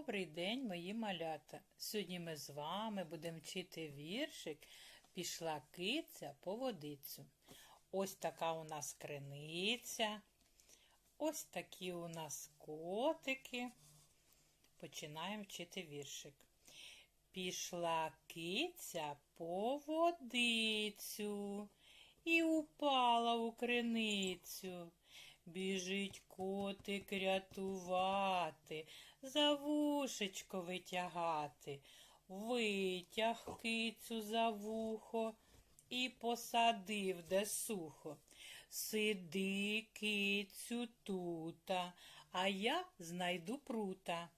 Добрий день, мої малята. Сьогодні ми з вами будемо вчити віршик Пішла киця по водицю. Ось така у нас криниця. Ось такі у нас котики. Починаємо вчити віршик. Пішла киця по водицю і упала у криницю. Біжить котик рятувати, за вушечко витягати, витяг кицю за вухо і посадив де сухо. Сиди, кицю, тута, а я знайду прута.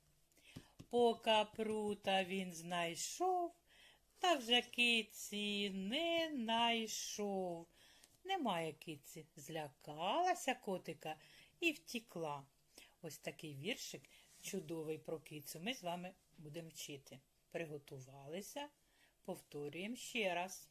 Пока прута він знайшов, та вже киці не найшов. Немає киці, злякалася котика і втікла. Ось такий віршик чудовий про кицю. Ми з вами будемо вчити. Приготувалися, повторюємо ще раз.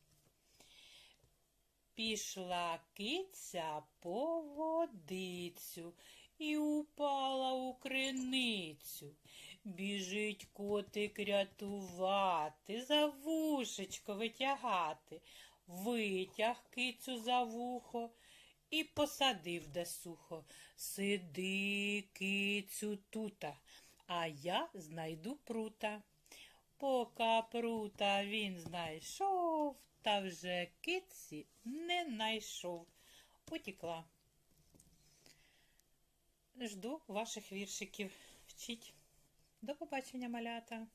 Пішла киця по водицю і упала у криницю. Біжить котик рятувати, за вушечко витягати. Витяг кицю за вухо і посадив де сухо. Сиди, кицю, тута, а я знайду прута. Пока прута він знайшов, та вже киці не найшов. Утікла. Жду ваших віршиків. Вчіть. До побачення, малята.